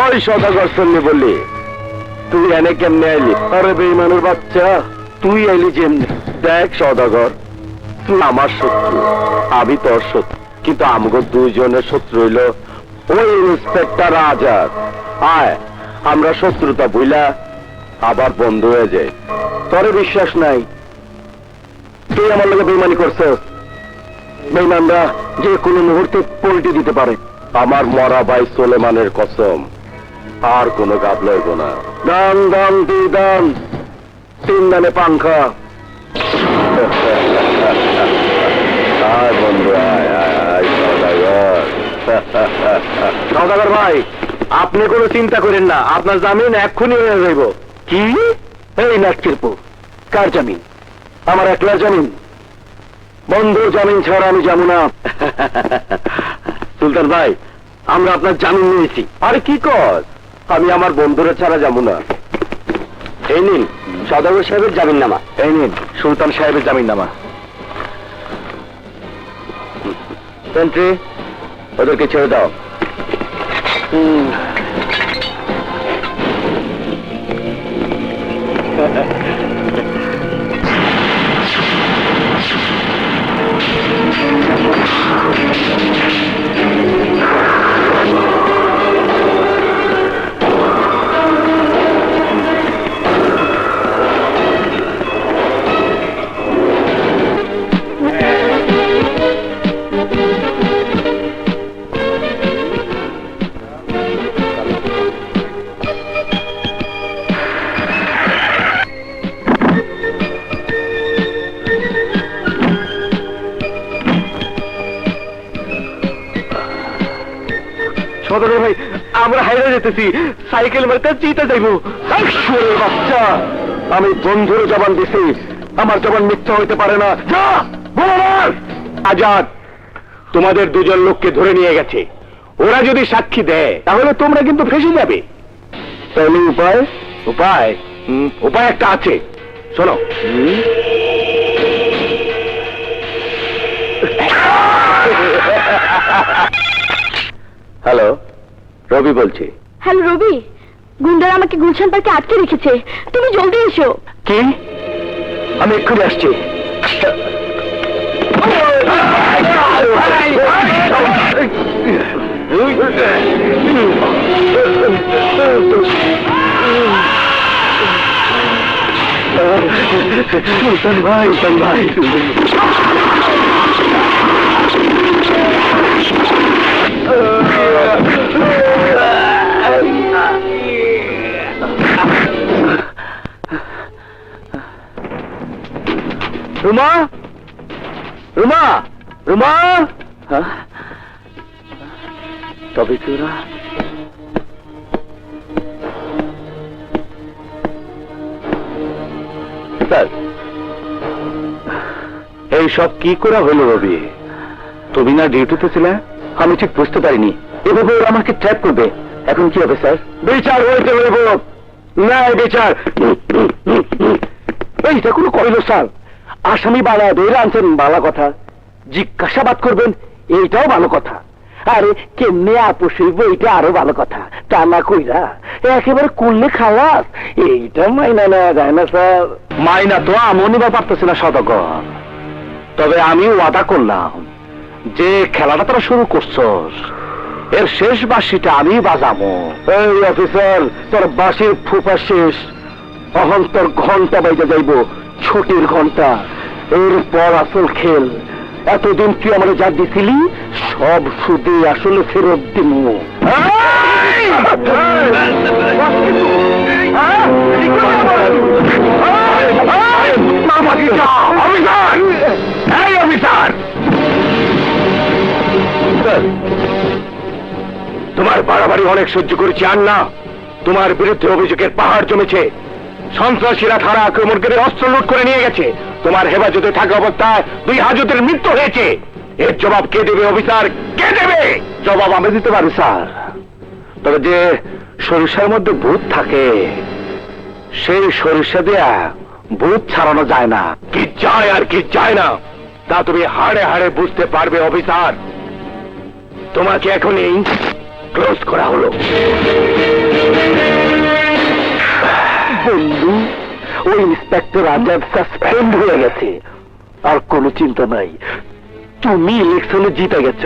ওই সদাগর সন্নি বললি, তুই এনে কেমনে আইলি? আরে বেইমানুর বাচ্চা, তুই আইলি যেমনি দেখ সদাগর, তুই আমার শত্রু, আমি তোর শত্রু। কিন্তু আমগো শত্রু হইল ওই ইন্সপেক্টর আয়, আমরা শত্রুতা বইলা আবার বন্ধ হয়ে যায়। তোরে বিশ্বাস নাই। তুই আমার লোকে বেইমানি করছস? বেইমানরা যে কোনো মুহূর্তে পল্টি দিতে পারে। আমার মরা ভাই সোলেমানের কসম আর কোনো গাব লইব না। দান দান দুই দান। তিন দানে পাংখা আয় বন্ধু আয় আয় সদাগর। সদাগর ভাই আপনি কোনো চিন্তা করেন না। আপনার জামিন এক্ষুনি হয়ে যাইব। কি? এই নাটকিরপু কার জামিন? আমার একলার জামিন? বন্ধু জামিন ছাড়া আমি যাব না। সুলতান ভাই আমরা আপনার জামিন নিয়েছি। আরে কি কর? আমি আমার বন্ধুরা ছাড়া যাব না। এই নিন সদাগর সাহেবের জামিন নামা এই নিন সুলতান সাহেবের জামিন নামা ওদেরকে ছেড়ে দাও। সদর ভাই আমরা হাইরে যেতেছি। সাইকেল মারতে জিতে যাইব। বাচ্চা, আমি বন্ধুর জবান দিছি। আমার জবান মিথ্যা হইতে পারে না। যা আজাদ, তোমাদের দুজন লোককে ধরে নিয়ে গেছে। ওরা যদি সাক্ষী দেয়, তাহলে তোমরা কিন্তু ফেসে যাবে। তাহলে উপায়? উপায়? উপায় একটা আছে। শোনো। হ্যালো। রবি বলছি। হ্যালো রবি। গুন্ডারা আমাকে গুলশান পার্কে আটকে রেখেছে। তুমি জলদি এসো। কি? আমি এক্ষুনি আসছি। সুলতান ভাই সুলতান ভাই। রুমা? রুমা? রুমা? তবে তোরা স্যার এই সব কি করা হলো রবি? তুমি না ডিউটিতে ছিলে? আমি ঠিক বুঝতে পারিনি। এভাবে ওরা আমাকে ট্র্যাপ করবে। এখন কি হবে স্যার? বিচার হইতে হইব ন্যায় বিচার। এইটা কোনো কইল স্যার। আসামি বালা ধরে আনছেন বালা কথা। জিজ্ঞাসাবাদ করবেন এইটাও ভালো কথা। আরে কেমনে আপোষ হইব এইটা আরও ভালো কথা। তা না কইরা একেবারে করলে খালাস এইটা মাইনা নেওয়া যায় না স্যার। মাইনা তো আমনি বা পারতেছি না সদগণ। তবে আমি ওয়াদা করলাম যে খেলাটা তোরা শুরু করছস এর শেষ বাসিটা আমি বাজাবো। এই অফিসার তোর বাসির ফুপা শেষ। অহন তোর ঘণ্টা বাইজে যাইব ছুটির ঘণ্টা। এরপর আসল খেল। এতদিন তুই আমার যা দিছিলি, সব সুদে আসলে ফেরত দিব তোমার বাড়াবাড়ি অনেক সহ্য করেছি, আর না, তোমার বিরুদ্ধে অভিযোগের পাহাড় জমেছে। সন্ত্রাসীরা থানা আক্রমণ করে অস্ত্র লুট করে নিয়ে গেছে। তোমার হেফাজতে থাকা অবস্থায় দুই হাজতের মৃত্যু হয়েছে। এর জবাব কে দেবে, অফিসার? কে দেবে? জবাব আমি দিতে পারি স্যার। তবে যে সরিষার মধ্যে ভূত থাকে, সেই সরিষা দেয়া ভূত ছাড়ানো যায় না। কি যায় আর কি যায় না, তা তুমি হাড়ে হাড়ে বুঝতে পারবে, অফিসার। তোমাকে এখনই ক্লোজ করা হলো। ওই ইন্সপেক্টর আজাদ সাসপেন্ড হয়ে গেছে। আর কোনো চিন্তা নাই। তুমি ইলেকশনে জিতে গেছো।